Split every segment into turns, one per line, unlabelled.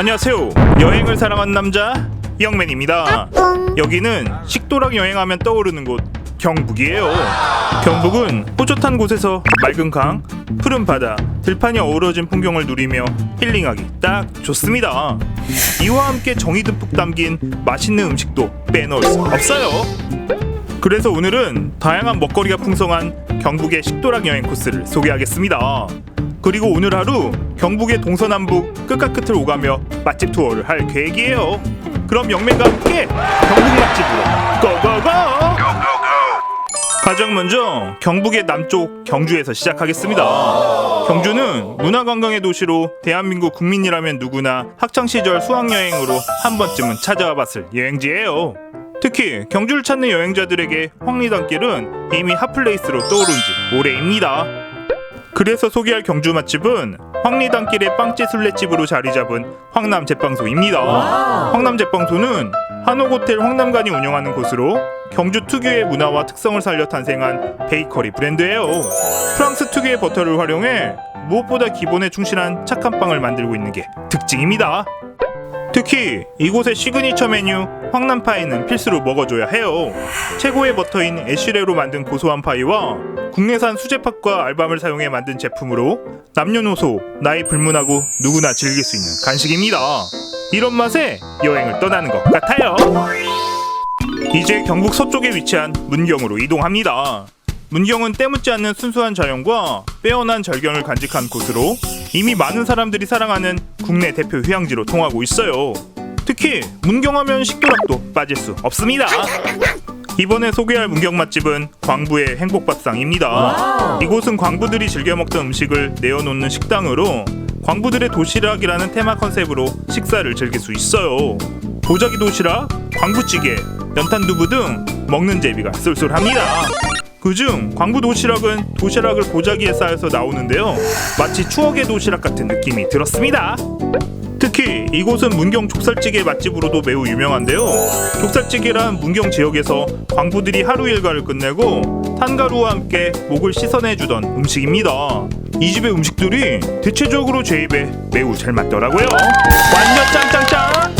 안녕하세요. 여행을 사랑하는 남자 영맨입니다. 여기는 식도락 여행하면 떠오르는 곳 경북이에요. 경북은 호젓한 곳에서 맑은 강, 푸른 바다, 들판이 어우러진 풍경을 누리며 힐링하기 딱 좋습니다. 이와 함께 정이 듬뿍 담긴 맛있는 음식도 빼놓을 수 없어요. 그래서 오늘은 다양한 먹거리가 풍성한 경북의 식도락 여행 코스를 소개하겠습니다. 그리고 오늘 하루 경북의 동서남북 끝과 끝을 오가며 맛집 투어를 할 계획이에요. 그럼 영맨과 함께 경북 맛집으로 고고고! 가장 먼저 경북의 남쪽 경주에서 시작하겠습니다. 경주는 문화관광의 도시로 대한민국 국민이라면 누구나 학창시절 수학여행으로 한 번쯤은 찾아와 봤을 여행지예요. 특히 경주를 찾는 여행자들에게 황리단길은 이미 핫플레이스로 떠오른 지 오래입니다. 그래서 소개할 경주 맛집은 황리단길의 빵집 술래집으로 자리 잡은 황남 제빵소입니다. 황남 제빵소는 한옥호텔 황남관이 운영하는 곳으로 경주 특유의 문화와 특성을 살려 탄생한 베이커리 브랜드예요. 프랑스 특유의 버터를 활용해 무엇보다 기본에 충실한 착한 빵을 만들고 있는 게 특징입니다. 특히 이곳의 시그니처 메뉴 황남파이는 필수로 먹어줘야 해요. 최고의 버터인 애쉬레로 만든 고소한 파이와 국내산 수제팥과 알밤을 사용해 만든 제품으로 남녀노소 나이 불문하고 누구나 즐길 수 있는 간식입니다. 이런 맛에 여행을 떠나는 것 같아요. 이제 경북 서쪽에 위치한 문경으로 이동합니다. 문경은 때묻지 않는 순수한 자연과 빼어난 절경을 간직한 곳으로 이미 많은 사람들이 사랑하는 국내 대표 휴양지로 통하고 있어요. 특히 문경하면 식도락도 빠질 수 없습니다. 이번에 소개할 문경 맛집은 광부의 행복밥상입니다. 이곳은 광부들이 즐겨 먹던 음식을 내어놓는 식당으로 광부들의 도시락이라는 테마 컨셉으로 식사를 즐길 수 있어요. 보자기 도시락, 광부찌개, 연탄두부 등 먹는 재미가 쏠쏠합니다. 그중 광부 도시락은 도시락을 보자기에 쌓여서 나오는데요. 마치 추억의 도시락 같은 느낌이 들었습니다. 특히 이곳은 문경 족살찌개 맛집으로도 매우 유명한데요. 족살찌개란 문경 지역에서 광부들이 하루 일과를 끝내고 탄가루와 함께 목을 씻어내주던 음식입니다. 이 집의 음식들이 대체적으로 제 입에 매우 잘 맞더라고요. 완전 짱짱짱!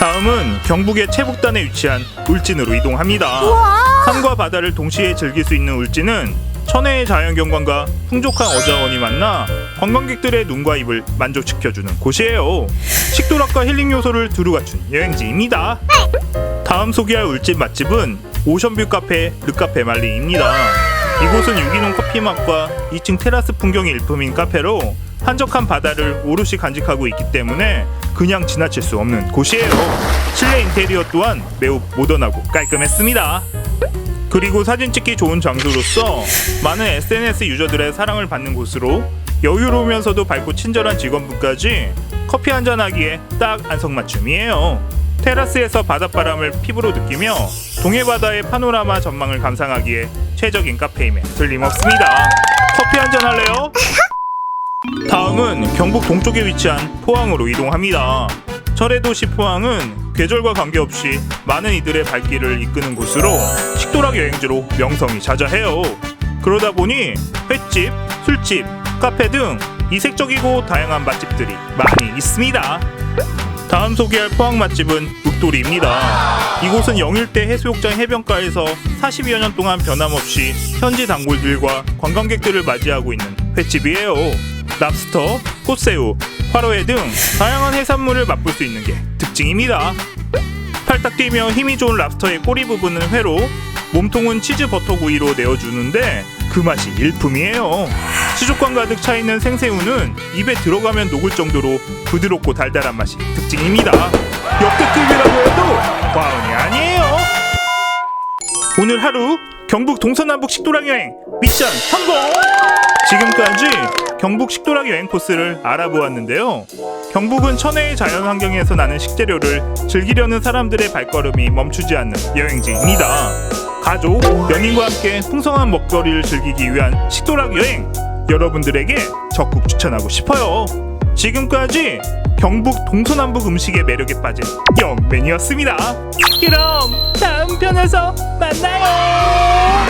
다음은 경북의 최북단에 위치한 울진으로 이동합니다. 산과 바다를 동시에 즐길 수 있는 울진은 천혜의 자연경관과 풍족한 어자원이 만나 관광객들의 눈과 입을 만족시켜주는 곳이에요. 식도락과 힐링 요소를 두루 갖춘 여행지입니다. 다음 소개할 울진 맛집은 오션뷰 카페 르카페 말리입니다. 이곳은 유기농 커피 맛과 2층 테라스 풍경이 일품인 카페로 한적한 바다를 오롯이 간직하고 있기 때문에 그냥 지나칠 수 없는 곳이에요. 실내 인테리어 또한 매우 모던하고 깔끔했습니다. 그리고 사진 찍기 좋은 장소로서 많은 SNS 유저들의 사랑을 받는 곳으로 여유로우면서도 밝고 친절한 직원분까지 커피 한잔 하기에 딱 안성맞춤이에요. 테라스에서 바닷바람을 피부로 느끼며 동해바다의 파노라마 전망을 감상하기에 최적인 카페임에 틀림없습니다. 커피 한잔 할래요? 다음은 경북 동쪽에 위치한 포항으로 이동합니다. 철의 도시 포항은 계절과 관계없이 많은 이들의 발길을 이끄는 곳으로 식도락 여행지로 명성이 자자해요. 그러다 보니 횟집, 술집, 카페 등 이색적이고 다양한 맛집들이 많이 있습니다. 다음 소개할 포항 맛집은 묵돌이입니다. 이곳은 영일대 해수욕장 해변가에서 40여 년 동안 변함없이 현지 단골들과 관광객들을 맞이하고 있는 횟집이에요. 랍스터, 꽃새우, 화로회 등 다양한 해산물을 맛볼 수 있는 게 특징입니다. 팔딱 뛰며 힘이 좋은 랍스터의 꼬리 부분은 회로, 몸통은 치즈 버터 구이로 내어주는데 그 맛이 일품이에요. 수족관 가득 차 있는 생새우는 입에 들어가면 녹을 정도로 부드럽고 달달한 맛이 특징입니다. 역대급이라고 해도 과언이 아니에요. 오늘 하루 경북 동서남북 식도락 여행 미션 성공! 지금까지 경북 식도락 여행 코스를 알아보았는데요. 경북은 천혜의 자연 환경에서 나는 식재료를 즐기려는 사람들의 발걸음이 멈추지 않는 여행지입니다. 가족, 연인과 함께 풍성한 먹거리를 즐기기 위한 식도락 여행 여러분들에게 적극 추천하고 싶어요. 지금까지 경북 동서남북 음식의 매력에 빠진 영맨이었습니다. 그럼 다음 편에서 만나요.